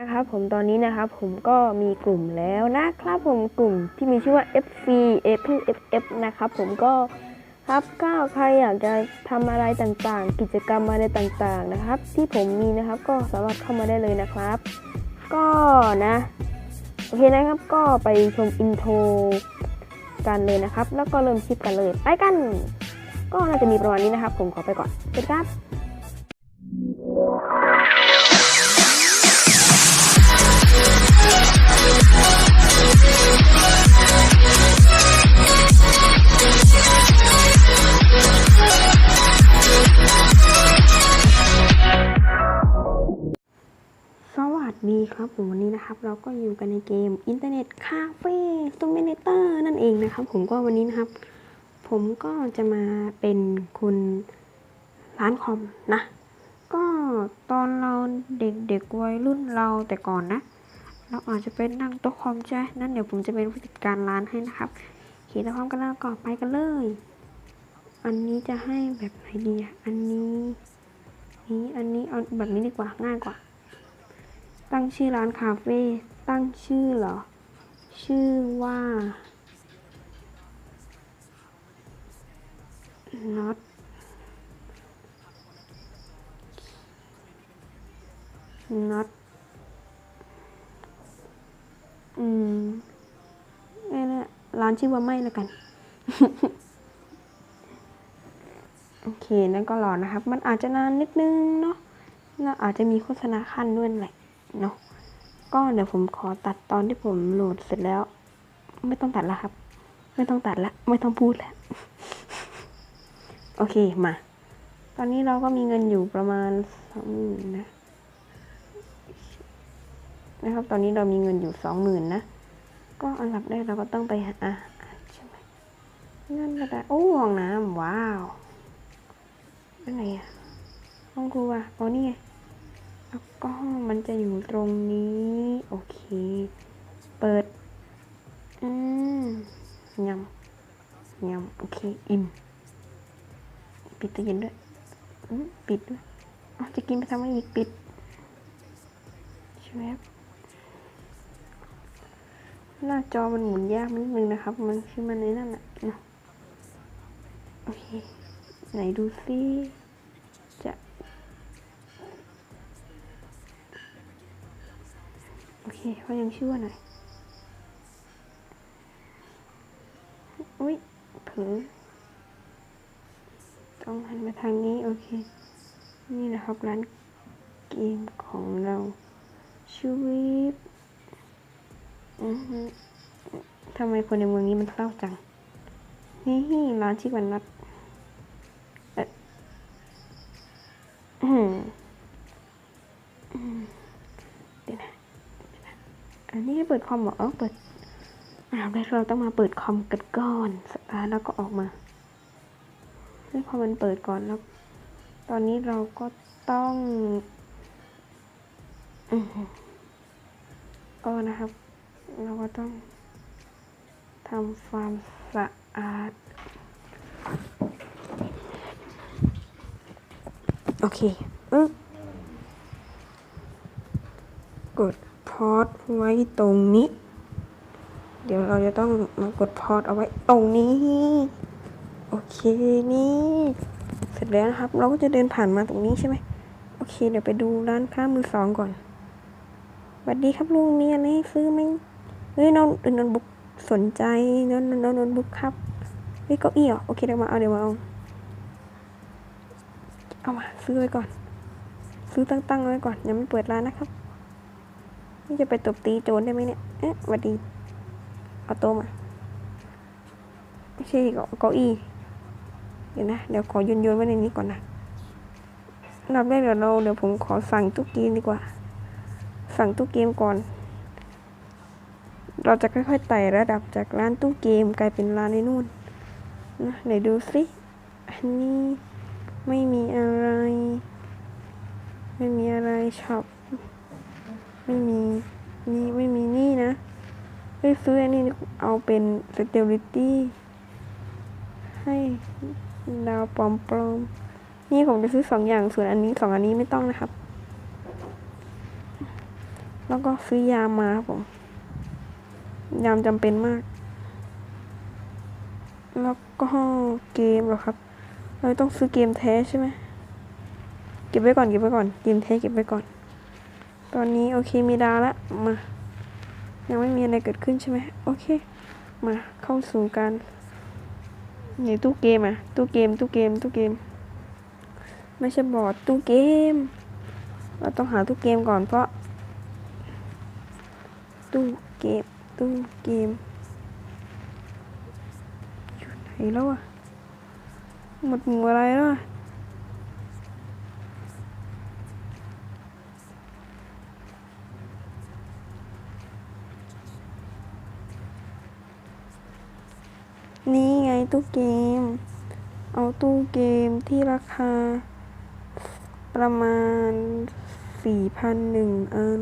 นะครับผมตอนนี้นะครับผมก็มีกลุ่มแล้วนะครับผมกลุ่มที่มีชื่อว่า FC F F F นะครับผมก็ครับก็ใครอยากจะทำอะไรต่างๆ กิจกรรมอะไรต่างๆนะครับ ที่ผมมีนะครับก็สามารถเข้ามาได้เลยนะครับ ก็นะโอเคนะครับก็ไปชมอินโทรกันเลยนะครับ แล้วก็เริ่มคลิปกันเลยไปกัน ก็น่าจะมีประมาณนี้นะครับ ผมขอไปก่อนสวัสดีครับ สวัสดีครับผมวันนี้นะครับ เราก็อยู่กันในเกมอินเทอร์เน็ตคาเฟ่ซูมิเนเตอร์นั่นเองนะครับ ผมก็วันนี้นะครับ ผมก็จะมาเป็นคุณร้านคอมนะ ก็ตอนเราเด็กๆวัยรุ่นเราแต่ก่อนนะ เราอาจจะเป็นนั่งโต๊ะคอมใช่ไหมนั่นเดี๋ยวผมจะเป็นผู้จัดการร้านให้นะครับโอเคแล้วพร้อมกันแล้วก็ไปกันเลย อันนี้จะให้แบบไหนดีอะอันนี้นี้อันนี้เอาแบบนี้ดีกว่าง่ายกว่า ตั้งชื่อร้านคาเฟ่ตั้งชื่อเหรอ ชื่อว่า not น็อตอืมเอ้ยเนี่ร้านชื่อว่าไม่แล้วกัน โอเค นั่นก็รอนะครับ มันอาจจะนานนิดนึงเนาะแล้วอาจจะมีโฆษณาขั้นด้วยแหละเนาะ ก็เดี๋ยวผมขอตัดตอนที่ผมโหลดเสร็จแล้ว ไม่ต้องตัดละครับ ไม่ต้องตัดละ ไม่ต้องพูดแล้วโอเค มา ตอนนี้เราก็มีเงินอยู่ประมาณสองหมื่นนะ นะครับ ตอนนี้เรามีเงินอยู่สองหมื่นนะ ก็อันดับแรกเราก็ต้องไปหาอาหารใช่ไหมเงินกระดาษโอ้ห้องน้ำว้าว อะไรอะห้องครัวอ๋อนี่ไงแล้วก็ห้องมันจะอยู่ตรงนี้ โอเค เปิด อืมยำยำโอเค อิ่ม ปิดตู้เย็นด้วยอืมปิดด้วยอ๋อจะกินไปทำไมอีกปิดช่วยครับหน้าจอมันหมุนยากนิดนึงนะครับ มันคือมันในนั่นแหละโอเค ไหนดูซิ เคเขายังชื่อว่าไหนอย อุ้ยเผลอต้องหันมาทางนี้ โอเค นี่นะครับร้านเกมของเราชีวิตอือฮึทำไมคนในเมืองนี้มันเศร้าจัง นี่ร้านชิควันนัดเอออืมอืมเดี๋ยวนะเดี๋ยวนะ อันนี้เปิดคอมหรอเออเปิดอ่าแรกเราต้องมาเปิดคอมกันก่อนอ่าแล้วก็ออกมาให้พอมันเปิดก่อนแล้ว ตอนนี้เราก็ต้องอือก็นะครับ เราก็ต้องทำความสะอาด โอเคอึ๊บกด อดไว้ตรงนี้ เดี๋ยวเราจะต้องมากดพอดเอาไว้ตรงนี้ โอเคนี่ เสร็จแล้วนะครับ เราก็จะเดินผ่านมาตรงนี้ใช่ไหมโอเค เดี๋ยวไปดูร้านค้ามือสองก่อนสวัสดีครับลุงมีอะไรให้ซื้อไหมเฮ้ยน้องน้ตบุ๊กสนใจน้องน้องน้ตบุ๊กครับเฮ้ยเก้าอี้เหรอโอเคเดี๋ยวมาเอาเดี๋ยวมาเอาเอามาซื้อไว้ก่อน ซื้อตั้งๆไว้ก่อนยังไม่เปิดร้านนะครับ นี่จะไปตบตีโจรได้ไหมเนี่ย เอ๊ะวัสดี เอาโต๊ะมาไม่ใช่เก้าเก้าอี้เดี๋ยวนะ เดี๋ยวขอโยนโยนๆไว้ในนี้ก่อนนะอันดับแรกเดี๋ยวเราเดี๋ยวผมขอสั่งตุ๊กกีนดีกว่า สั่งตู้เกมก่อน เราจะค่อยๆไต่ระดับจากร้านตู้เกมกลายเป็นร้านในนู่นนะไหนดูสิอันนี้ไม่มีอะไร ไม่มีอะไรช็อป ไม่มีนี่ไม่มีนี่นะไปซื้ออันนี้เอาเป็น security ให้ดาวปลอมๆนี่ผมจะซื้อสองอย่างส่วนอันนี้สองอันนี้ไม่ต้องนะครับ แล้วก็ซื้อยามาครับผม ยามจำเป็นมาก แล้วก็เกมเหรอครับ เราต้องซื้อเกมแท้ใช่ไหมเก็บไว้ก่อนเก็บไว้ก่อนเกมแท้เก็บไว้ก่อน ตอนนี้โอเคมีดาวแล้วมา ยังไม่มีอะไรเกิดขึ้นใช่ไหมโอเค มาเข้าสู่การไหนตู้เกมอะตู้เกมตู้เกมตู้เกม ไม่ใช่บอร์ดตู้เกม เราต้องหาตู้เกมก่อนเพราะ ตู้เกมตู้เกมอยู่ไหนแล้วอะหมดหมู่อะไรแล้วอะ นี่ไงตู้เกม เอาตู้เกมที่ราคา ประมาณสี่พันหนึ่งอัน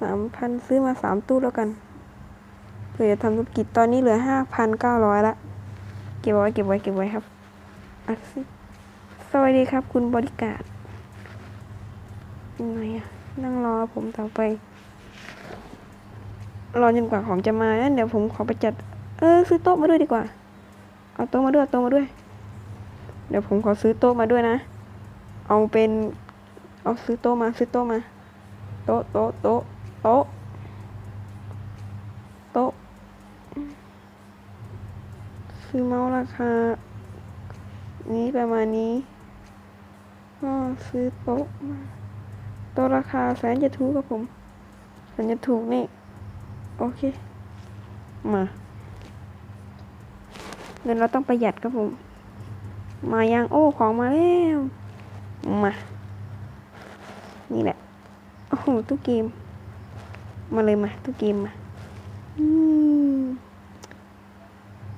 สามพันซื้อมาสามตู้แล้วกัน เผื่อจะทำธุรกิจตอนนี้เหลือห้าพันเก้าร้อยละ เก็บไว้เก็บไว้เก็บไว้ครับอะสิสวัสดีครับ คุณบริการยังไงอะนั่งรอผมต่อไป รอจนกว่าของจะมา เดี๋ยวผมขอไปจัด เออซื้อโต๊ะมาด้วยดีกว่า เอาโต๊ะมาด้วยโต๊ะมาด้วย เดี๋ยวผมขอซื้อโต๊ะมาด้วยนะ เอาเป็น เอาซื้อโต๊ะมาซื้อโต๊ะมา โต๊ะโต๊ะโต๊ะโต๊ะโต๊ะซื้อเมาส์ราคา นี้ประมาณนี้ก็ซื้อโต๊ะมาโต๊ะราคาแสนจะถูกครับผมแสนจะถูกนี่ โอเค มา เงินเราต้องประหยัดครับผม มายังโอ้ของมาแล้วมา นี่แหละ โอ้โหตู้เกม มาเลยมาตู้เกมมา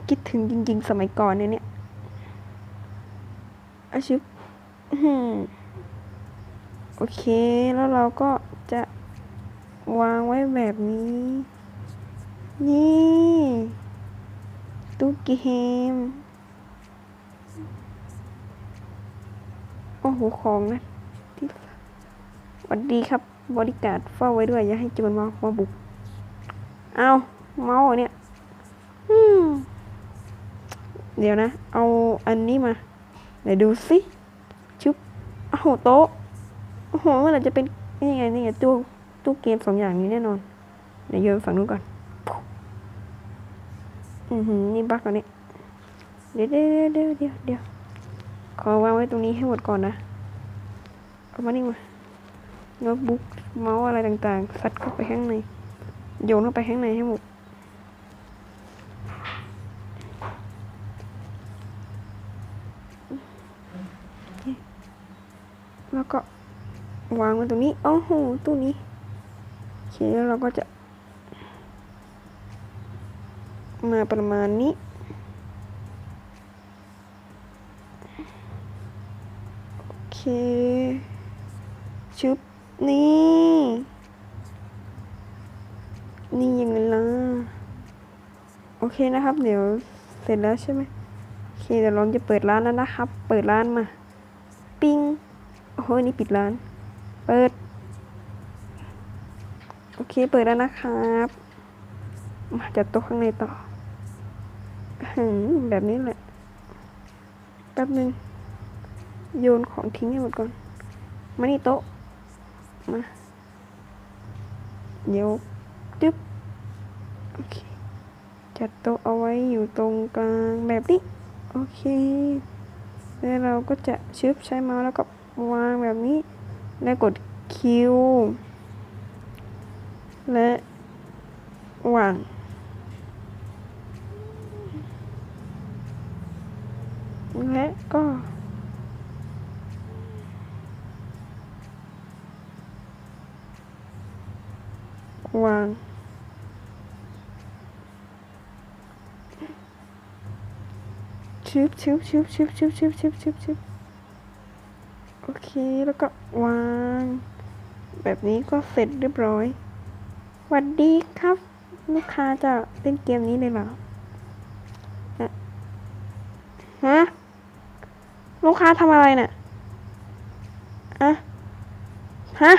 คิดถึงจริง ๆ สมัยก่อนเนี่ยเนี่ยอาชิบโอเค แล้วเราก็จะวางไว้แบบนี้ นี่ ตู้เกม โอ้โห ของนะที่สวัสดีครับ บริการเฝ้าไว้ด้วย อย่าให้โจรมามาบุก เอาเมาส์เหรเนี่ยเดี๋ยวนะ เอาอันนี้มาไหนดูสิชุบโอ้โหโต๊ะ โอ้โหมื่อไรจะเป็นนี่ไงนี่ไงตู้ตู้เกมสองอย่างนี้แน่นอน เดี๋ยวโยนฝั่งนู้นก่อน อือหือนี่บั๊กอันนี้ เดี๋ยวเดี๋ยวเดี๋ยวเดี๋ยวเดี๋ยวขอวางไว้ตรงนี้ให้หมดก่อนนะเอามานี่มาโน้ตบุ๊กเมาส์อะไรต่างๆซัดเข้าไปข้างในโยนเข้าไปข้างในให้หมดแล้วก็วางไว้ตรงนี้โอ้โหตู้นี้โอเคแล้วเราก็จะ มาประมาณนี้ โอเค ชุบ นี่ นี่ยังไงล่ะ โอเคนะครับ เดี๋ยวเสร็จแล้วใช่ไหมโอเค เดี๋ยวเราจะเปิดร้านแล้วนะครับ เปิดร้านมา ปิ้ง โอ้โห นี่ปิดร้าน เปิด โอเค เปิดแล้วนะครับ มาจัดโต๊ะข้างในต่อ แบบนี้แหละ แป๊บนึง โยนของทิ้งให้หมดก่อน มานี่โต๊ะ มา เดี๋ยวจึ๊บ โอเค จัดโต๊ะเอาไว้อยู่ตรงกลางแบบนี้ โอเค แล้วเราก็จะชึบใช้เมาส์แล้วก็วางแบบนี้ แล้วกดคิว และวาง และก็วาง ชึบชึบชึบชึบชึบชึบชึบชึบชึบโอเค แล้วก็วาง แบบนี้ก็เสร็จเรียบร้อยสวัสดีครับ ลูกค้าจะเล่นเกมนี้เลยเหรอฮะฮะ ลูกค้าทำอะไรเนี่ยอะฮะ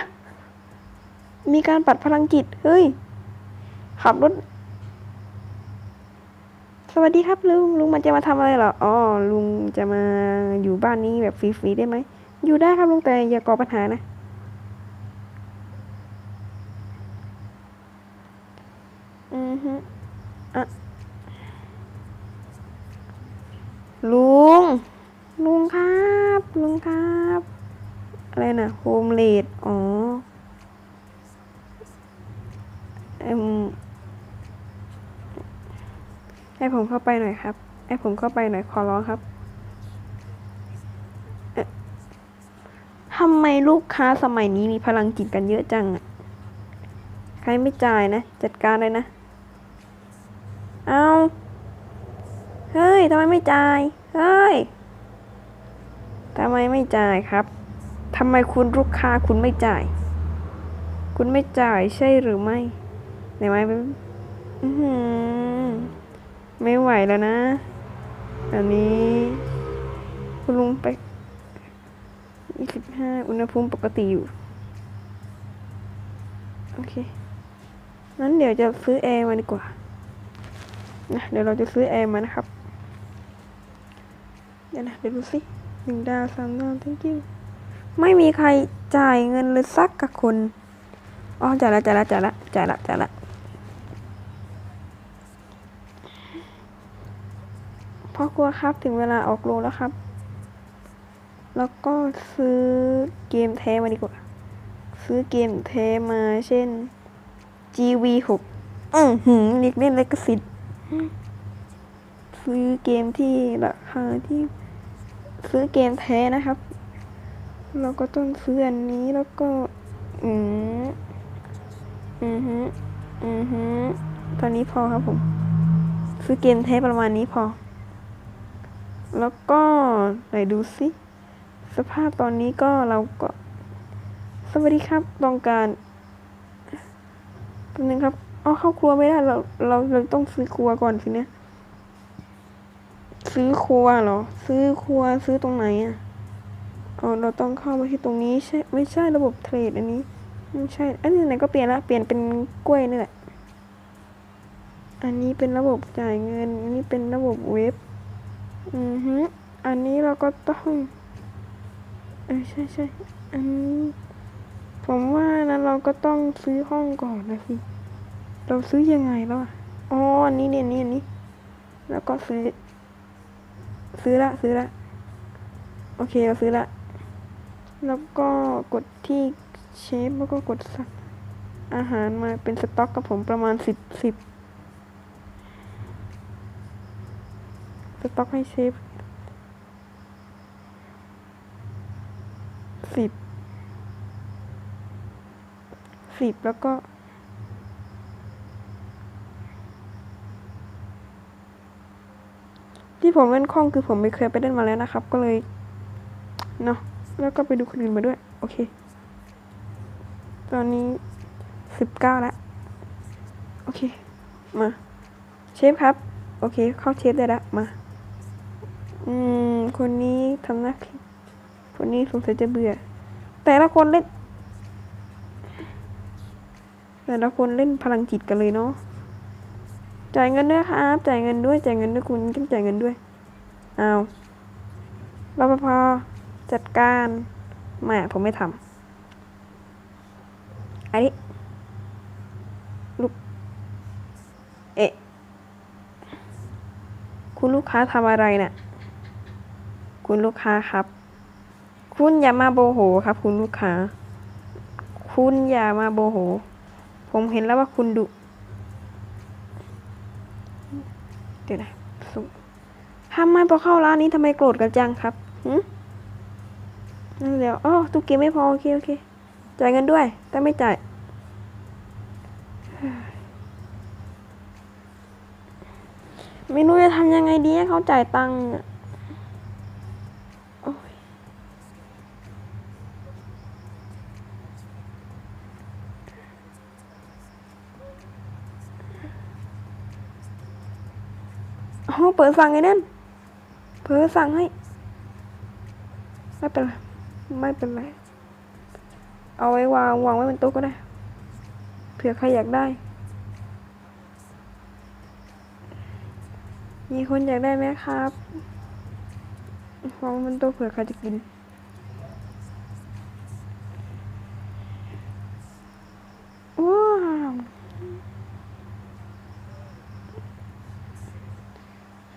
มีการปัดพลังจิต เฮ้ย ขับรถ สวัสดีครับลุง ลุงมันจะมาทำอะไรเหรอ อ๋อ ลุงจะมาอยู่บ้านนี้แบบฟรีๆได้ไหม อยู่ได้ครับลุงแต่อย่าก่อปัญหานะ อือฮึอะ ลุง ลุงครับ ลุงครับ อะไรนะโฮมเลดอ๋อเอ็มให้ผมเข้าไปหน่อยครับให้ผมเข้าไปหน่อยขอร้องครับทำไมลูกค้าสมัยนี้มีพลังจิตกันเยอะจังอะใครไม่จ่ายนะ จัดการเลยนะ เอา เฮ้ยทำไมไม่จ่าย เฮ้ย ทำไมไม่จ่ายครับทำไมคุณลูกค้าคุณไม่จ่าย คุณไม่จ่ายใช่หรือไม่ไหนไหมไม่ไหวแล้วนะอันนี้ คุณลุงไปยี่สิบห้าอุณหภูมิปกติอยู่ โอเคงั้นเดี๋ยวจะซื้อแอร์มาดีกว่านะเดี๋ยวเราจะซื้อแอร์มานะครับ เดี๋ยวนะเดี๋ยวดูสิ หนึ่งดาวสามดาว thank you ไม่มีใครจ่ายเงินเลยสักกับคนอ๋อจ่ายละจ่ายละจ่ายละจ่ายละจ่ายละพ่อครัวครับถึงเวลาออกโรงแล้วครับ แล้วก็ซื้อเกมแท้มาดีกว่า ซื้อเกมแท้มาเช่น GV 6 อือหือเรียกเล่นเลกสิทธิ์ซื้อเกมที่ราคาที่ ซื้อเกมแท้นะครับ เราก็ต้องซื้ออันนี้แล้วก็ อืมอือฮึอือฮึตอนนี้พอครับผม ซื้อเกมแท้ประมาณนี้พอ แล้วก็ไหนดูสิสภาพตอนนี้ก็เราก็ สวัสดีครับต้องการแป๊บนึงครับ เอาเข้าครัวไม่ได้เราเราเราต้องซื้อครัวก่อนสิเนี่ย ซื้อครัวเหรอ ซื้อครัวซื้อตรงไหนอะอ๋อเราต้องเข้ามาที่ตรงนี้ใช่ไม่ใช่ระบบเทรดอันนี้ไม่ใช่ อันนี้ไหนก็เปลี่ยนละเปลี่ยนเป็นกล้วยนี่แหละ อันนี้เป็นระบบจ่ายเงิน อันนี้เป็นระบบเว็บ อือฮึอันนี้เราก็ต้องเออใช่ใช่อันนี้ผมว่านะเราก็ต้องซื้อห้องก่อนนะสิเราซื้อยังไงแล้วอะอ๋ออันนี้เนี่ยอันนี้อันนี้ แล้วก็ซื้อ ซื้อละซื้อละโอเคเราซื้อละแล้วก็กดที่เชฟแล้วก็กดสั่งอาหารมาเป็นสต็อกกับผมประมาณสิบสิบสต็อกให้เชฟสิบสิบแล้วก็ ที่ผมเล่นคล่องคือผมไม่เคยไปเล่นมาแล้วนะครับ ก็เลยเนาะแล้วก็ไปดูคนอื่นมาด้วย โอเค ตอนนี้สิบเก้าแล้วโอเค มา เชฟครับ โอเค เข้าเชฟได้ละมา อืม คนนี้ทำหน้าคนนี้สงสัยจะเบื่อ แต่ละคนเล่น แต่ละคนเล่นพลังจิตกันเลยเนาะ จ่ายเงินด้วยครับ จ่ายเงินด้วย จ่ายเงินด้วยคุณต้องจ่ายเงินด้วย เอารปภจัดการแหม่ผมไม่ทำอันนี้ลูก เอะคุณลูกค้าทำอะไรเนะ่ะ คุณลูกค้าครับ คุณอย่ามาโบโหครับ คุณลูกค้า คุณอย่ามาโบโห ผมเห็นแล้วว่าคุณดุ เดี๋ยวนะสุทำไมพอเข้าร้านนี้ทำไมโกรธกันจังครับหืมนั่นเดี๋ยวอ๋อตุ๊กเกไม่พอโอเคโอเค จ่ายเงินด้วย แต่ไม่จ่ายไม่รู้จะทำยังไงดีให้เขาจ่ายตังค์อะโอ้ย โอ้เปิดสั่งไอ้นั่นเปิดสั่งให้ ไม่เป็นไร ไม่เป็นไร เอาไว้วางวางไว้บนโต๊ะก็ได้ เผื่อใครอยากได้ มีคนอยากได้ไหมครับวางบนโต๊ะเผื่อใครจะกิน ว้าว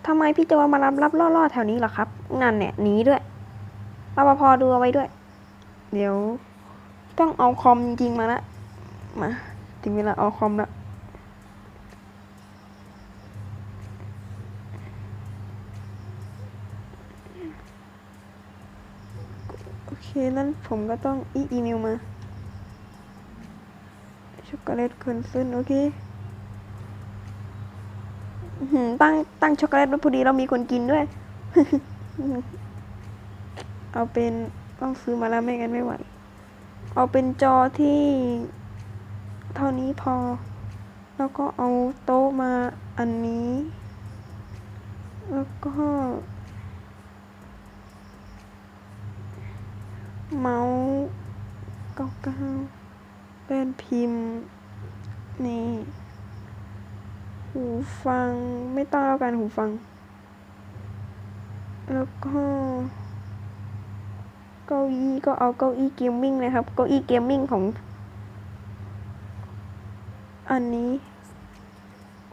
ทำไมพี่จมารับรับล่อๆแถวนี้เหรอครับ นั่นเนี่ยหนีด้วยรปภดูเอาไว้ด้วย เดี๋ยว ต้องเอาคอมจริงๆมาละมาถึงเวลาเอาคอมละโอเคนั่นผมก็ต้องอีอีเมลมาช็อกโกแลตคนซึนโอเค ตั้งตั้งช็อกโกแลตไว้พอดีเรามีคนกินด้วย เอาเป็นต้องซื้อมาแล้วไม่งั้นไม่ไหว เอาเป็นจอที่ เท่านี้พอ แล้วก็เอาโต๊ะมาอันนี้ แล้วก็ เมาส์เก้าๆแป้นพิมพ์ นี่ หูฟังไม่ต้องแล้วกันหูฟัง แล้วก็เก้าอี้ก็เอาเก้าอี้เกมมิ่งนะครับ เก้าอี้เกมมิ่งของ อันนี้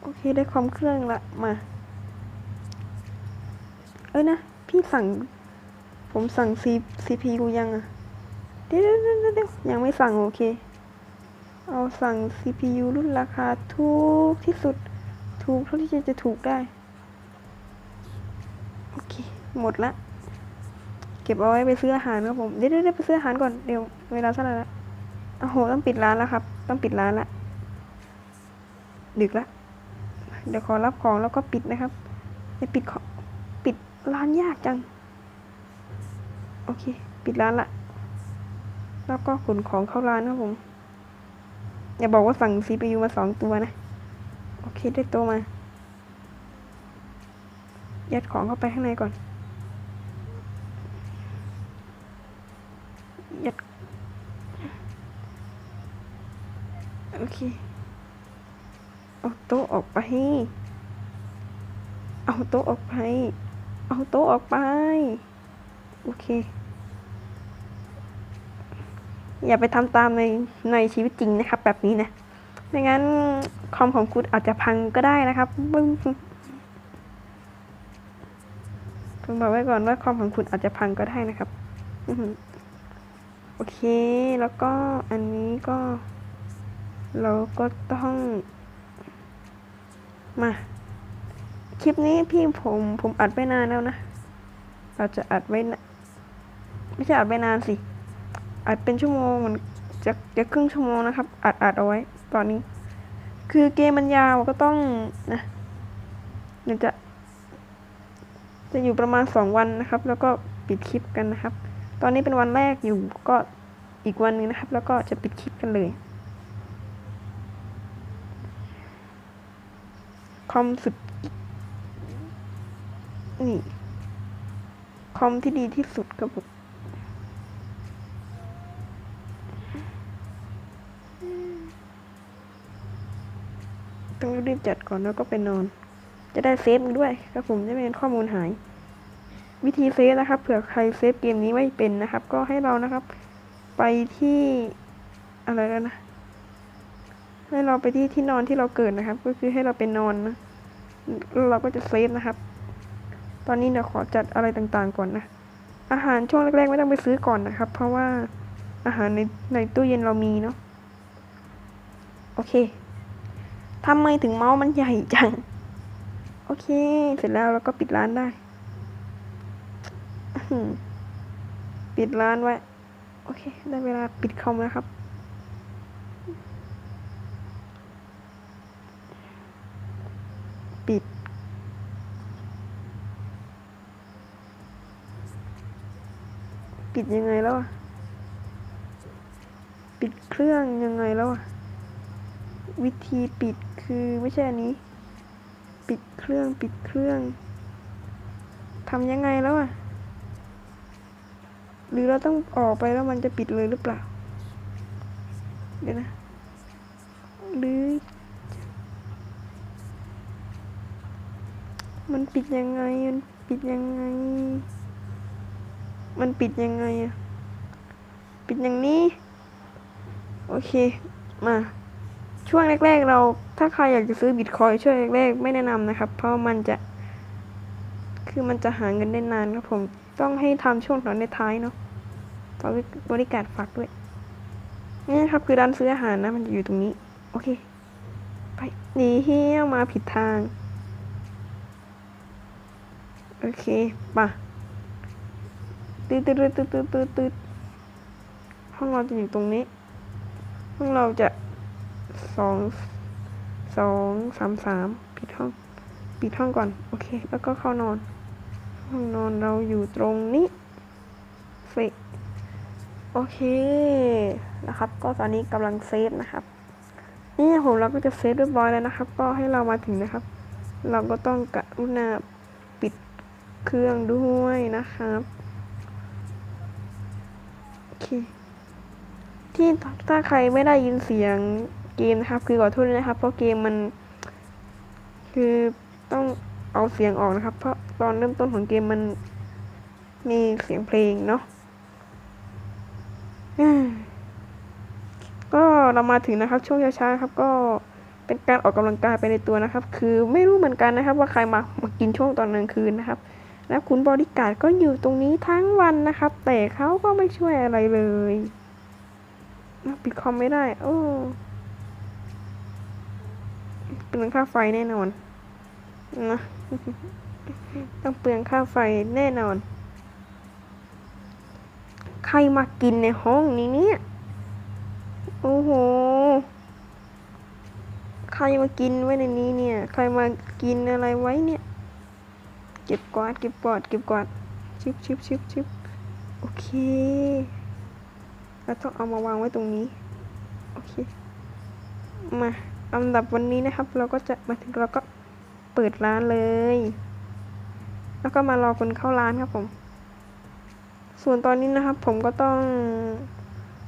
โอเคได้ความเครื่องละมา เอ้ยนะ พี่สั่ง ผมสั่ง C CPU ยังอะเดี๋ยวเดี๋ยวเดี๋ยวเดี๋ยวยังไม่สั่งโอเค เอาสั่ง CPU รุ่นราคาถูกที่สุด ถูกเท่าที่จะถูกได้ โอเค หมดละ เก็บเอาไว้ไปซื้ออาหารครับผม เดี๋ยวเดี๋ยวไปซื้ออาหารก่อน เดี๋ยวเวลาเท่าไหร่ละโอ้โห ต้องปิดร้านแล้วครับ ต้องปิดร้านละ ดึกละ เดี๋ยวขอรับของแล้วก็ปิดนะครับ จะปิดของปิดร้านยากจัง โอเค ปิดร้านละ แล้วก็ขนของเข้าร้านครับผม อย่าบอกว่าสั่ง CPU มาสองตัวนะ โอเคได้ตัวมา ยัดของเข้าไปข้างในก่อน ยัด โอเค เอาโต๊ะออกไป เอาโต๊ะออกไป เอาโต๊ะออกไป โอเค อย่าไปทำตามในในชีวิตจริงนะครับ แบบนี้นะ ไม่งั้น คอมของคุณอาจจะพังก็ได้นะครับบึ้งผมบอกไว้ก่อนว่าคอมของคุณอาจจะพังก็ได้นะครับโอเค แล้วก็อันนี้ก็ เราก็ต้อง มา คลิปนี้พี่ผมผมอัดไว้นานแล้วนะ เราจะอัดไว้นะไม่ใช่อัดไว้นานสิ อัดเป็นชั่วโมงมันจะจะครึ่งชั่วโมงนะครับ อัดอัดเอาไว้ ตอนนี้ คือเกมมันยาวก็ต้องนะเดี๋ยวจะ จะอยู่ประมาณสองวันนะครับ แล้วก็ปิดคลิปกันนะครับ ตอนนี้เป็นวันแรกอยู่ก็อีกวันนึงนะครับ แล้วก็จะปิดคลิปกันเลยคอมสุดนี่คอมที่ดีที่สุดครับผม ต้องรีบจัดก่อนแล้วก็ไปนอน จะได้เซฟด้วยครับผมจะไม่เป็นข้อมูลหาย วิธีเซฟนะครับเผื่อใครเซฟเกมนี้ไม่เป็นนะครับ ก็ให้เรานะครับ ไปที่อะไรแล้วนะให้เราไปที่ที่นอนที่เราเกิดนะครับ ก็คือให้เราไปนอนนะเราก็จะเซฟนะครับ ตอนนี้เดี๋ยวขอจัดอะไรต่างๆก่อนนะอาหารช่วงแรกๆไม่ต้องไปซื้อก่อนนะครับ เพราะว่าอาหารในในตู้เย็นเรามีเนาะโอเค ทำไมถึงเมาส์มันใหญ่จัง โอเค เสร็จแล้วเราก็ปิดร้านได้ ปิดร้านไว้ โอเค ได้เวลาปิดคอมแล้วครับ ปิด ปิดยังไงแล้วอะปิดเครื่องยังไงแล้วอะวิธีปิด คือไม่ใช่อันนี้ ปิดเครื่องปิดเครื่องทำยังไงแล้วอะหรือเราต้องออกไปแล้วมันจะปิดเลยหรือเปล่า เดี๋ยวนะ หรือ มันปิดยังไง มันปิดยังไง มันปิดยังไงอะ ปิดอย่างนี้ โอเค มา ช่วงแรกๆ เราถ้าใครอยากจะซื้อบิตคอยช่วงแรกๆ ไม่แนะนำนะครับ เพราะมันจะ คือมันจะหาเงินได้นานครับผมต้องให้ทำช่วงตอนในท้ายเนาะตอนบริการฝากด้วยนี่ครับคือร้านซื้ออาหารนะ มันจะอยู่ตรงนี้ โอเค ไปหนีเฮี้ยวมาผิดทาง โอเคป่ะตืดตืดตืดตืดตืดตืดห้องเราจะอยู่ตรงนี้ ห้องเราจะ สองสองสามสามปิดห้อง ปิดห้องก่อน โอเค แล้วก็เข้านอน ห้องนอนเราอยู่ตรงนี้เฟะโอเคนะครับ ก็ตอนนี้กำลังเซฟนะครับ นี่ผมเราก็จะเซฟเรียบร้อยแล้วนะครับ ก็ให้เรามาถึงนะครับ เราก็ต้องกรุณาปิดเครื่องด้วยนะครับโอเคที่ถ้าใครไม่ได้ยินเสียง เกมนะครับ คือขอโทษด้วยนะครับ เพราะเกมมัน คือต้องเอาเสียงออกนะครับ เพราะตอนเริ่มต้นของเกมมันมีเสียงเพลงเนาะก็เรามาถึงนะครับ ช่วงเช้าๆครับ ก็เป็นการออกกำลังกายไปในตัวนะครับ คือไม่รู้เหมือนกันนะครับ ว่าใครมามากินช่วงตอนกลางคืนนะครับ แล้วคุณบริการก็อยู่ตรงนี้ทั้งวันนะครับ แต่เขาก็ไม่ช่วยอะไรเลยปิดคอมไม่ได้ โอ้ ปลืองค่าไฟแน่นอนนะต้องเปลืองค่าไฟแน่นอน ใครมากินในห้องนี้เนี่ย โอ้โห ใครมากินไว้ในนี้เนี่ย ใครมากินอะไรไว้เนี่ย เก็บกวาด เก็บกวาด เก็บกวาด ชิบชิบชิบชิบโอเคเราต้องเอามาวางไว้ตรงนี้ โอเค มา ลำดับวันนี้นะครับ เราก็จะมาถึงเราก็เปิดร้านเลย แล้วก็มารอคนเข้าร้านครับผม ส่วนตอนนี้นะครับ ผมก็ต้อง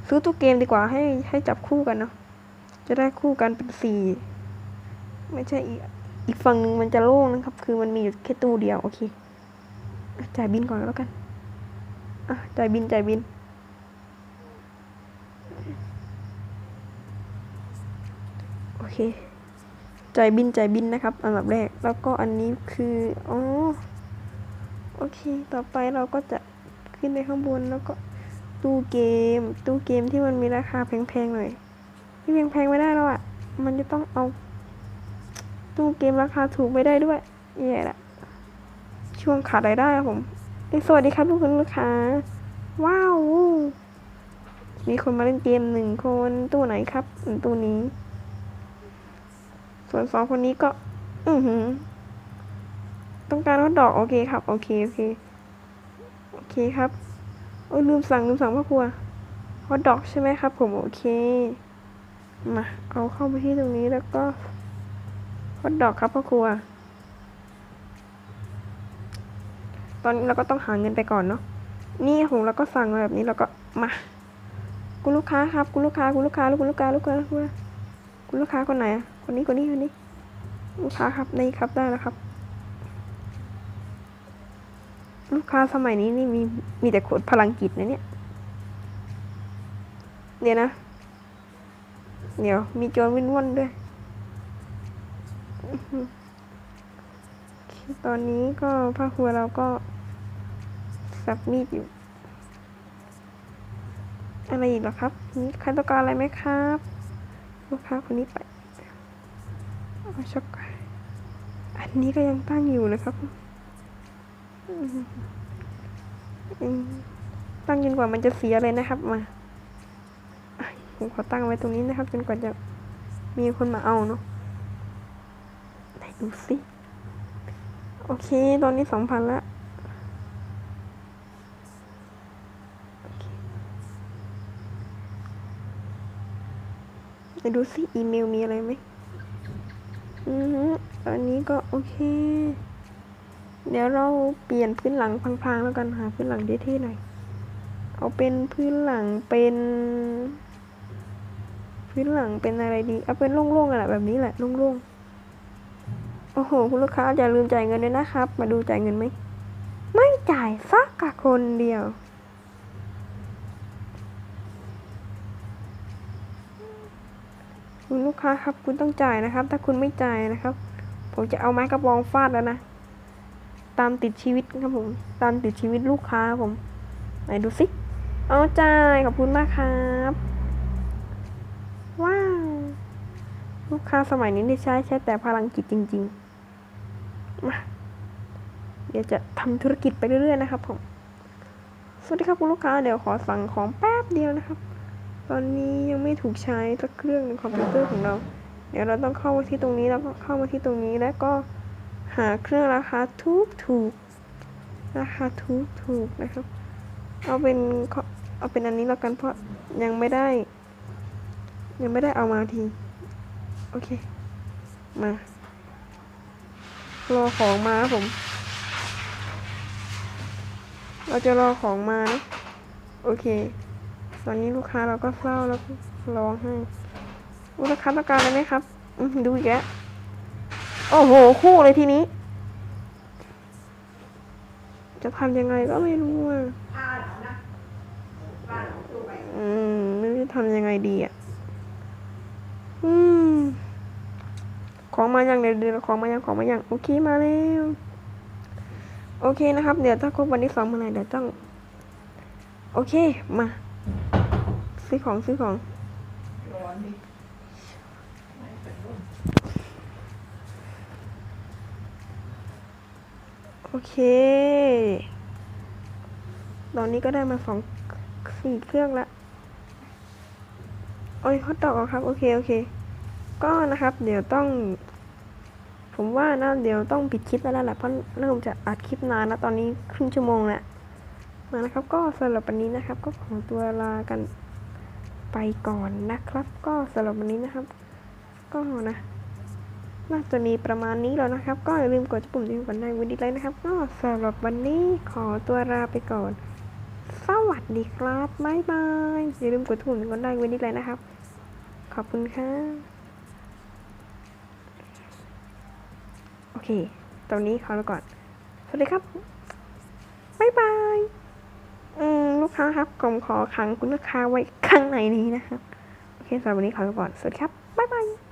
ซื้อตู้เกมดีกว่าให้ให้จับคู่กันเนาะจะได้คู่กันเป็นสี่ไม่ใช่อีกอีกฝั่งหนึ่งมันจะโล่งนะครับ คือมันมีอยู่แค่ตู้เดียวโอเคจ่ายบินก่อนแล้วกันอะจ่ายบินจ่ายบิน โอ เคจ่ายบินจ่ายบินนะครับอันดับแรก แล้วก็อันนี้คืออ๋อโอเค ต่อไปเราก็จะขึ้นไปข้างบนแล้วก็ตู้เกม ตู้เกมที่มันมีราคาแพงๆหน่อยที่แพงๆไม่ได้แล้วอะ มันจะต้องเอา ตู้เกมราคาถูกไม่ได้ด้วยแย่ละช่วงขาดรายได้ครับผมสวัสดีครับทุกคนลูกค้า ว้าว มีคนมาเล่นเกมหนึ่งคนตู้ไหนครับตู้นี้ ส่วนสองคนนี้ก็ อือหือ ต้องการฮอทดอก โอเคครับ โอเค โอเค โอเคครับ โอ้ลืมสั่งลืมสั่งพ่อครัวฮอทดอกใช่ไหมครับ ผมโอเค มา เอาเข้าไปที่ตรงนี้แล้วก็ฮอทดอกครับพ่อครัว ตอนนี้เราก็ต้องหาเงินไปก่อนเนาะ นี่ผมเราก็สั่งมาแบบนี้แล้วก็มาคุณลูกค้าครับคุณลูกค้าคุณลูกค้าลูกคุณลูกค้าลูกค้าลูกค้าคุณลูกค้าคนไหนอะ คนนี้คนนี้คนนี้ลูกค้าครับนี่ครับได้แล้วครับ ลูกค้าสมัยนี้นี่มีมีแต่คนพลังกิจนะเนี่ย เดี๋ยวนะ เดี๋ยว มีโจรวิ่นว่นด้วยตอนนี้ก็พ่อครัวเราก็สับมีดอยู่ อะไรอีกหรอครับนี่ใครต้องการอะไรไหมครับ ลูกค้าคนนี้ไป ช็อกอันนี้ก็ยังตั้งอยู่เลยครับตั้งจนกว่ามันจะเสียเลยนะครับมาผมขอตั้งไว้ตรงนี้นะครับ จนกว่าจะมีคนมาเอาเนาะไหนดูสิโอเค ตอนนี้สองพันละไหนดูสิอีเมลมีอะไรไหม อือฮึอันนี้ก็โอเค เดี๋ยวเราเปลี่ยนพื้นหลังพังๆแล้วกันหาพื้นหลังเท่ๆหน่อย เอาเป็นพื้นหลังเป็น พื้นหลังเป็นอะไรดี เอาเป็นโล่งๆกันแหละแบบนี้แหละโล่งๆ โอ้โห คุณลูกค้าอย่าลืมจ่ายเงินด้วยนะครับ มาดูจ่ายเงินไหม ไม่จ่ายสักกะคนเดียว คุณลูกค้าครับ คุณต้องจ่ายนะครับ ถ้าคุณไม่จ่ายนะครับ ผมจะเอาไม้กระบองฟาดแล้วนะ ตามติดชีวิตครับผม ตามติดชีวิตลูกค้าผม ไหนดูสิ เอาจ่ายขอบคุณมากครับ ว้าว ลูกค้าสมัยนี้ได้ใช้ใช้แต่พลังจิตจริงๆ มาเดี๋ยวจะทำธุรกิจไปเรื่อยๆนะครับผม สวัสดีครับคุณลูกค้า เดี๋ยวขอสั่งของแป๊บเดียวนะครับ ตอนนี้ยังไม่ถูกใช้สักเครื่องในคอมพิวเตอร์ของเรา เดี๋ยวเราต้องเข้ามาที่ตรงนี้แล้วก็เข้ามาที่ตรงนี้แล้วก็หาเครื่องราคาถูกถูกราคาถูกถูกนะครับ เอาเป็นเอาเป็นอันนี้แล้วกันเพราะยังไม่ได้ ยังไม่ได้เอามาที โอเค มารอของมาครับผม เราจะรอของมานะ โอเค ตอนนี้ลูกค้าเราก็เฝ้าแล้วร้องไห้ลูกค้าต้องการอะไรไหมครับดูอีกแล้วโอ้โห คู่เลยทีนี้ จะทำยังไงก็ไม่รู้อะอืมไม่รู้จะทำยังไงดีอะอืมของมาอย่างเดี๋ยวเดี๋ยวของมาอย่างของมาอย่างโอเคมาแล้วโอเคนะครับ เดี๋ยวถ้าครบวันที่สองเมื่อไหร่เดี๋ยวต้อง โอเค มา ซื้อของซื้อของโอเค ตอนนี้ก็ได้มาสองสี่เครื่องละโอ้ยฮอตดอกครับ โอเค โอเค ก็นะครับ เดี๋ยวต้อง ผมว่านะเดี๋ยวต้องปิดคลิปแล้วแหละเพราะเริ่มจะอัดคลิปนานแล้วตอนนี้ครึ่งชั่วโมงแล้วนะครับก็สำหรับวันนี้นะครับ ก็ขอตัวลากัน ไปก่อนนะครับ ก็สำหรับวันนี้นะครับ ก็นะน่าจะมีประมาณนี้แล้วนะครับ ก็อย่าลืมกดปุ่มที่กันได้วันดีเลยนะครับ ก็สำหรับวันนี้ขอตัวลาไปก่อน สวัสดีครับบ๊ายบายอย่าลืมกดปุ่มที่กันได้วันดีเลยนะครับ ขอบคุณค่ะโอเค ตอนนี้ขอไปก่อน สวัสดีครับบ๊ายบาย อืมลูกค้าครับผมขอขังคุณลูกค้าไว้ข้างในนี้นะครับ โอเคสำหรับวันนี้ขอไปก่อนสวัสดีครับ บ๊ายบาย